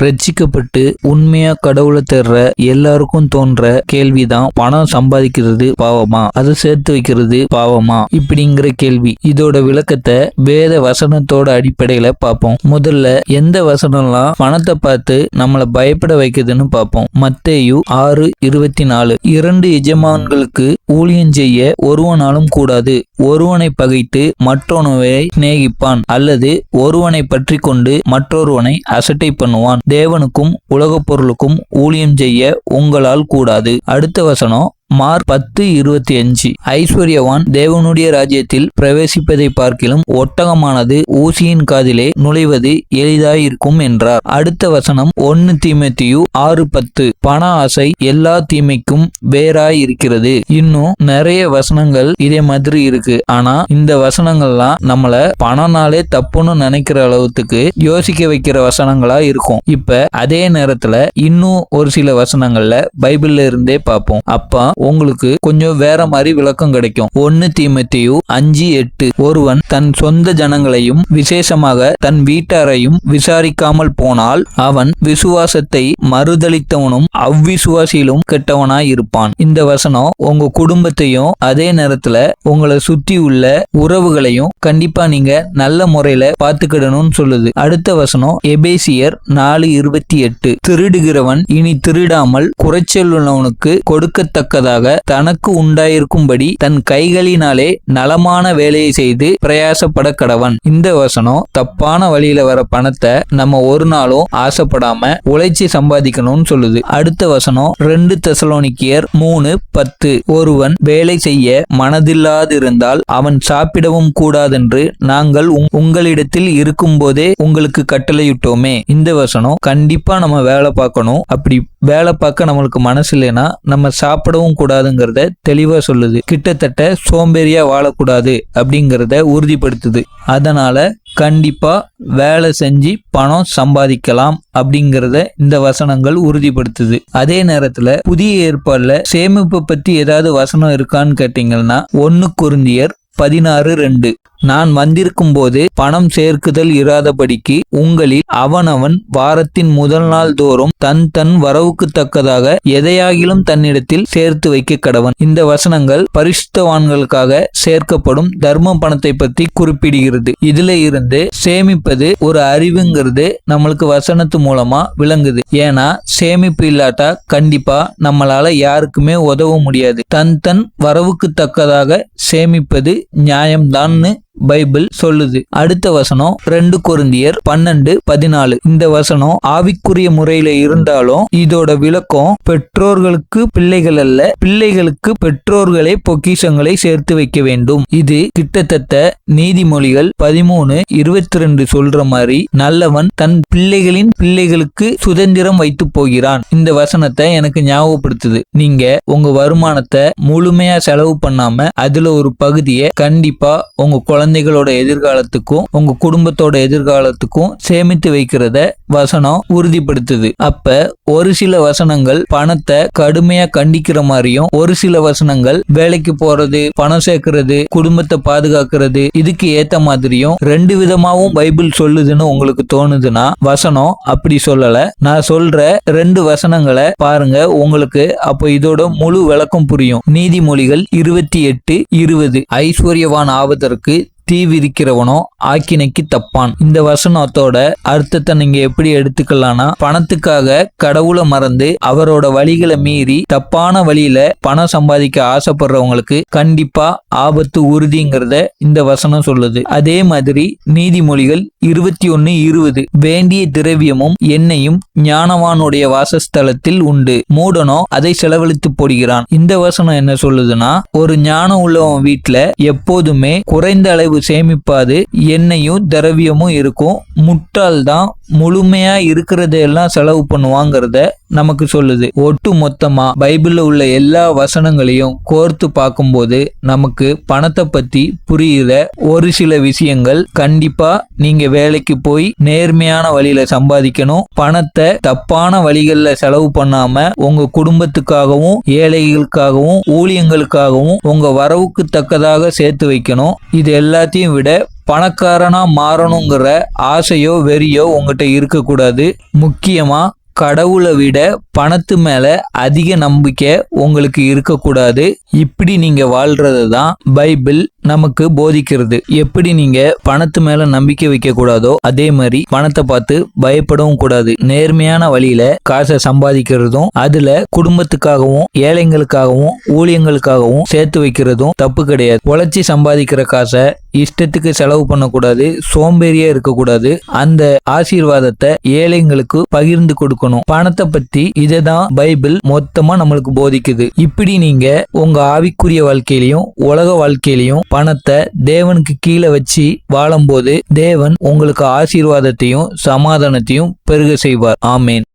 ரட்சிக்கப்பட்டு உண்மையா கடவுளை தேடுற எல்லாருக்கும் தோன்ற கேள்விதான் பணம் சம்பாதிக்கிறது பாவமா? அதை சேர்த்து வைக்கிறது பாவமா? இப்படிங்கிற கேள்வி. இதோட விளக்கத்தை வேத வசனத்தோட அடிப்படையில பார்ப்போம். முதல்ல எந்த வசனம்லாம் பணத்தை பார்த்து நம்மளை பயப்பட வைக்குதுன்னு பார்ப்போம். மத்தேயு ஆறு இருபத்தி நாலு இரண்டு எஜமான்களுக்கு ஊழியம் செய்ய ஒருவனாலும் கூடாது. ஒருவனை பகைத்து மற்றொருவனை சிநேகிப்பான். அல்லது ஒருவனை பற்றி கொண்டு மற்றொருவனை அசட்டை பண்ணுவான். தேவனுக்கும் உலகப் பொருளுக்கும் ஊழியம் செய்ய உங்களால் கூடாது. அடுத்த வசனம் மார் பத்து இருபத்தி அஞ்சு. ஐஸ்வர்யவான் தேவனுடைய ராஜ்யத்தில் பிரவேசிப்பதை பார்க்கிலும் ஒட்டகமானது ஊசியின் காதிலே நுழைவது எளிதாயிருக்கும் என்றார். அடுத்த வசனம் ஒன்னு தீமத்தியு ஆறு பத்து. பண ஆசை எல்லா தீமைக்கும் வேறாயிருக்கிறது. இன்னும் நிறைய வசனங்கள் இதே மாதிரி இருக்கு. ஆனா இந்த வசனங்கள்லாம் நம்மள பணம்னாலே தப்புன்னு நினைக்கிற அளவுக்கு யோசிக்க வைக்கிற வசனங்களா இருக்கும். இப்ப அதே நேரத்துல இன்னும் ஒரு சில வசனங்கள்ல பைபிள்ல இருந்தே பார்ப்போம். அப்ப உங்களுக்கு கொஞ்சம் வேற மாதிரி விளக்கம் கிடைக்கும். ஒன்னு தீமத்தையு அஞ்சு எட்டு. ஒருவன் தன் சொந்த ஜனங்களையும் விசேஷமாக தன் வீட்டாரையும் விசாரிக்காமல் போனால் அவன் விசுவாசத்தை மறுதளித்தவனும் அவ்விசுவாசியிலும் கெட்டவனாய் இருப்பான் இந்த வசனம் உங்க குடும்பத்தையும் அதே நேரத்துல உங்களை சுத்தி உள்ள உறவுகளையும் கண்டிப்பா நீங்க நல்ல முறையில பாத்துக்கிடணும்னு சொல்லுது. அடுத்த வசனம் எபேசியர் நாலு இருபத்தி எட்டு. திருடுகிறவன் இனி திருடாமல் குறைச்சலுள்ளவனுக்கு கொடுக்கத்தக்கதாக தனக்கு உண்டாயிருக்கும்படி தன் கைகளினாலே நலமான வேலையை செய்து பிரயாசப்பட கடவன் இந்த வசனம் தப்பான வழியில வர பணத்தை நம்ம ஒரு நாளும் ஆசைப்படாம உழைச்சி சம்பாதிக்கணும்னு சொல்லுது. அடுத்த வசனம் ரெண்டு தெசலோனிக்கியர் மூணு பத்து. ஒருவன் வேலை செய்ய மனதில்லாதிருந்தால் அவன் சாப்பிடவும் கூடாதென்று நாங்கள் உங்- உங்களிடத்தில் இருக்கும்போதே உங்களுக்கு கட்டளையிட்டோமே. இந்த வசனம் கண்டிப்பா நம்ம வேலை பார்க்கணும். அப்படி வேலை பார்க்க நம்மளுக்கு மனசு இல்லைன்னா நம்ம சாப்பிடவும் கூடாதுங்கிறத தெளிவாக சொல்லுது. கிட்டத்தட்ட சோம்பேறியா வாழக்கூடாது அப்படிங்கிறத உறுதிப்படுத்துது. அதனால கண்டிப்பா வேலை செஞ்சு பணம் சம்பாதிக்கலாம் அப்படிங்கிறத இந்த வசனங்கள் உறுதிப்படுத்துது. அதே நேரத்துல புதிய ஏற்பாடுல சேமிப்பு பத்தி ஏதாவது வசனம் இருக்கான்னு கேட்டீங்கன்னா ஒன்னு குருந்தியர் பதினாறு ரெண்டு. நான் வந்திருக்கும் போது பணம் சேர்க்குதல் இராதபடிக்கு உங்களில் அவனவன் வாரத்தின் முதல் நாள் தோறும் தன் தன் வரவுக்கு தக்கதாக எதையாகிலும் தன்னிடத்தில் சேர்த்து வைக்க கடவன். இந்த வசனங்கள் பரிசுத்தவான்களுக்காக சேர்க்கப்படும் தர்ம பணத்தை பற்றி குறிப்பிடுகிறது. இதுல இருந்து சேமிப்பது ஒரு அறிவுங்கிறது நம்மளுக்கு வசனத்து மூலமா விளங்குது. ஏன்னா சேமிப்பு இல்லாட்டா கண்டிப்பா நம்மளால யாருக்குமே உதவ முடியாது. தன் தன் வரவுக்கு தக்கதாக சேமிப்பது நியாயம்தான்னு பைபிள் சொல்லுது. அடுத்த வசனம் ரெண்டு கொருந்தியர் பன்னெண்டு பதினாலு. இந்த வசனம் ஆவிக்குரிய முறையில இருந்தாலும் இதோட விளக்கம் பெற்றோர்களுக்கு பிள்ளைகள் அல்ல பிள்ளைகளுக்கு பெற்றோர்களே பொக்கிஷங்களை சேர்த்து வைக்க வேண்டும். இது கிட்டத்தட்ட நீதிமொழிகள் பதிமூணு இருபத்தி ரெண்டு சொல்ற மாதிரி நல்லவன் தன் பிள்ளைகளின் பிள்ளைகளுக்கு சுதந்திரம் வைத்து போகிறான். இந்த வசனத்தை எனக்கு ஞாபகப்படுத்துது. நீங்க உங்க வருமானத்தை முழுமையா செலவு பண்ணாம அதுல ஒரு பகுதியை கண்டிப்பா உங்க குழந்தை குழந்தைகளோட எதிர்காலத்துக்கும் உங்க குடும்பத்தோட எதிர்காலத்துக்கும் சேமித்து வைக்கிறத வசனம் உறுதிப்படுத்துது. அப்ப ஒரு சில வசனங்கள் பணத்தை கடுமையா கண்டிக்கிற மாதிரியும் ஒரு சில வசனங்கள் வேலைக்கு போறது பணம் சேர்க்கறது குடும்பத்தை பாதுகாக்கிறது இதுக்கு ஏத்த மாதிரியும் ரெண்டு விதமாவும் பைபிள் சொல்லுதுன்னு உங்களுக்கு தோணுதுன்னா வசனம் அப்படி சொல்லல. நான் சொல்ற ரெண்டு வசனங்களை பாருங்க உங்களுக்கு அப்போ இதோட முழு விளக்கம் புரியும். நீதிமொழிகள் இருபத்தி எட்டு இருபது. ஐஸ்வர்யவான் ஆவதற்கு தீவிரிக்கிறவனோ ஆக்கினைக்கு தப்பான். இந்த வசனத்தோட அர்த்தத்தை நீங்க எப்படி எடுத்துக்கலாம்னா பணத்துக்காக கடவுளை மறந்து அவரோட வழிகளை மீறி தப்பான வழியில பணம் சம்பாதிக்க ஆசைப்படுறவங்களுக்கு கண்டிப்பா ஆபத்து உறுதிங்கிறத இந்த வசனம் சொல்லுது. அதே மாதிரி நீதிமொழிகள் இருபத்தி ஒன்னு இருபது. வேண்டிய திரவியமும் எண்ணெயும் ஞானவானுடைய வாசஸ்தலத்தில் உண்டு. மூடனோ அதை செலவழித்து போடுகிறான். இந்த வசனம் என்ன சொல்லுதுன்னா ஒரு ஞானம் உள்ளவன் வீட்டுல எப்போதுமே குறைந்த அளவு சேமிப்பாது எண்ணெயும் திரவியமும் இருக்கும் முட்டாள் தான் முழுமையா இருக்கிறதையெல்லாம் செலவு பண்ணுவாங்கிறத நமக்கு சொல்லுது. ஒட்டு மொத்தமா பைபிள்ல உள்ள எல்லா வசனங்களையும் கோர்த்து பார்க்கும்போது நமக்கு பணத்தை பத்தி புரியுற ஒரு சில விஷயங்கள் கண்டிப்பா நீங்க வேலைக்கு போய் நேர்மையான வழியில சம்பாதிக்கணும். பணத்தை தப்பான வழிகளில் செலவு பண்ணாம உங்க குடும்பத்துக்காகவும் ஏழைகளுக்காகவும் ஊழியங்களுக்காகவும் உங்க வரவுக்கு தக்கதாக சேர்த்து வைக்கணும். இது எல்லாத்தையும் விட பணக்காரனா மாறணுங்கிற ஆசையோ வெறியோ உங்ககிட்ட இருக்கக்கூடாது. முக்கியமா கடவுளை விட பணத்து மேல அதிக நம்பிக்கை உங்களுக்கு இருக்கக்கூடாது. இப்படி நீங்க வாழ்றது தான் பைபிள். நமக்கு போதிக்கிறது. எப்படி நீங்க பணத்து மேல நம்பிக்கை வைக்க கூடாதோ அதே மாதிரி பணத்தை பார்த்து பயப்படவும் கூடாது. நேர்மையான வழியில காசை சம்பாதிக்கிறதும் அதுல குடும்பத்துக்காகவும் ஏழைங்களுக்காகவும் ஊழியங்களுக்காகவும் சேர்த்து வைக்கிறதும் தப்பு கிடையாது. உழைச்சி சம்பாதிக்கிற காசை இஷ்டத்துக்கு செலவு பண்ணக்கூடாது சோம்பேறியா இருக்கக்கூடாது. அந்த ஆசீர்வாதத்தை ஏழைங்களுக்கு பகிர்ந்து கொடுக்கணும். பணத்தை பத்தி இதை தான் பைபிள் மொத்தமா நம்மளுக்கு போதிக்குது. இப்படி நீங்க உங்க ஆவிக்குரிய வாழ்க்கையிலையும் உலக வாழ்க்கையிலையும் பணத்தை தேவனுக்கு கீழே வச்சு வாழும்போது தேவன் உங்களுக்கு ஆசீர்வாதத்தையும் சமாதானத்தையும் பெருக செய்வார். ஆமேன்.